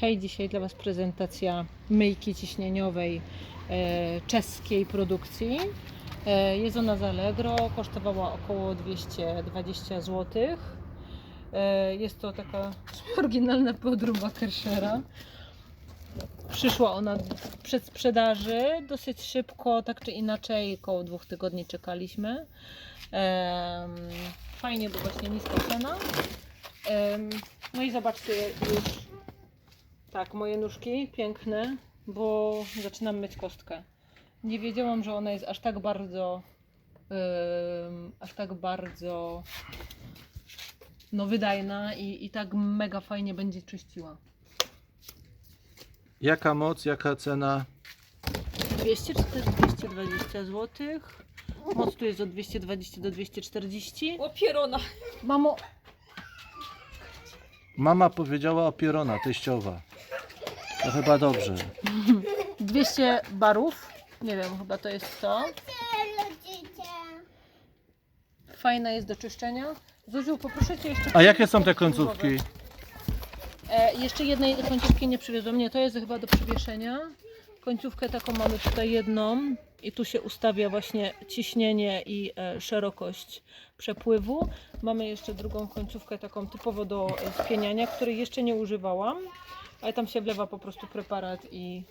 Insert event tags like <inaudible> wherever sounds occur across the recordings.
Hej, dzisiaj dla Was prezentacja myjki ciśnieniowej e, czeskiej produkcji. E, jest ona z Allegro, kosztowała około 220 zł. E, jest to taka <laughs> oryginalna podróba Kershera. Przyszła ona w przedsprzedaży dosyć szybko, tak czy inaczej, około dwóch tygodni czekaliśmy. Em, Fajnie, bo właśnie niska cena. Em, No i zobaczcie już tak, moje nóżki piękne, bo zaczynam myć kostkę. Nie wiedziałam, że ona jest aż tak bardzo, aż tak bardzo no wydajna i, i tak mega fajnie będzie czyściła. Jaka moc, jaka cena? 200-220 zł. Moc tu jest od 220 do 240. O pierona. Mamo, Mama powiedziała opierona, teściowa. To chyba dobrze. 200 barów. Nie wiem, chyba to jest to. Fajna jest do czyszczenia. Zuziu, poproszę Cię jeszcze... A jakie są te końcówki? E, jeszcze jednej końcówki nie przywiozłam. Nie, to jest chyba do przywieszenia. Końcówkę taką mamy tutaj jedną i tu się ustawia właśnie ciśnienie i e, szerokość przepływu. Mamy jeszcze drugą końcówkę taką typowo do e, spieniania, której jeszcze nie używałam, ale tam się wlewa po prostu preparat i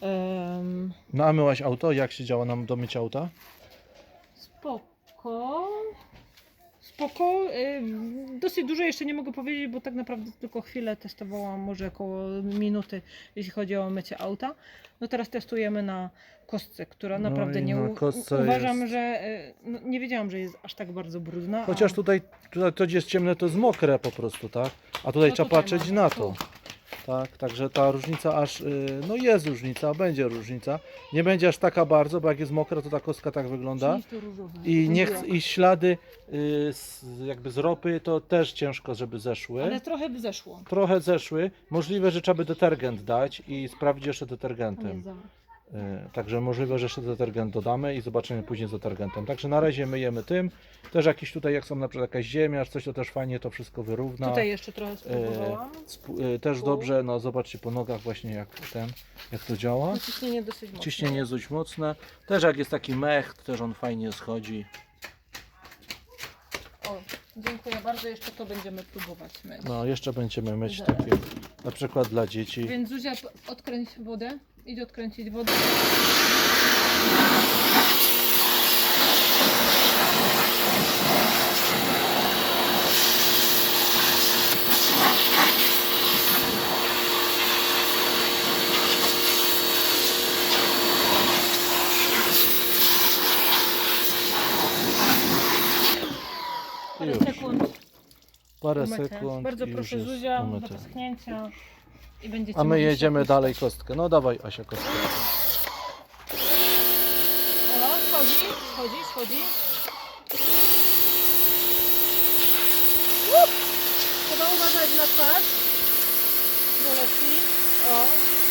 em, No a myłaś auto? Jak się działa nam do mycia auta? Spoko. Spoko. Ym, Dosyć dużo jeszcze nie mogę powiedzieć, bo tak naprawdę tylko chwilę testowałam, może około minuty, jeśli chodzi o mycie auta. No teraz testujemy na kostce, która No naprawdę i nie na u- kostce uważam, jest- że y, no, nie wiedziałam, że jest aż tak bardzo brudna. Chociaż a- tutaj, tutaj to gdzie jest ciemne, to jest mokre po prostu, tak? A tutaj No trzeba patrzeć mamy. na to. Tak, także ta różnica aż, y, no jest różnica, będzie różnica. Nie będzie aż taka bardzo, bo jak jest mokra, to ta kostka tak wygląda. I, nie chc- I ślady y, z, jakby z ropy to też ciężko, żeby zeszły. Ale trochę by zeszło. Trochę zeszły. Możliwe, że trzeba by detergent dać i sprawdzić jeszcze detergentem. Y, Także możliwe, że jeszcze detergent dodamy i zobaczymy później z detergentem. Także na razie myjemy tym. Też jakieś tutaj, jak są na przykład jakaś ziemia, coś, to też fajnie to wszystko wyrówna. Tutaj jeszcze trochę spróbowałam. Sp- y, Też dobrze, no zobaczcie po nogach właśnie jak ten, jak to działa. No, ciśnienie dosyć mocne. Ciśnienie jest dość mocne. Też jak jest taki mech, to też on fajnie schodzi. O, dziękuję bardzo. Jeszcze to będziemy próbować myć. No jeszcze będziemy myć Zaraz. takie, na przykład dla dzieci. Więc Zuzia, odkręć wodę. Idź odkręcić wodę. Parę Już. sekund Parę sekund Bardzo i już proszę jest Zuzia do umyte. wyschnięcia. I będziecie A my mogli się jedziemy opuścić. dalej kostkę. No dawaj Asia kostkę. O, schodzi, schodzi, schodzi. Łup! Trzeba uważać na twarz. Bo leci. O.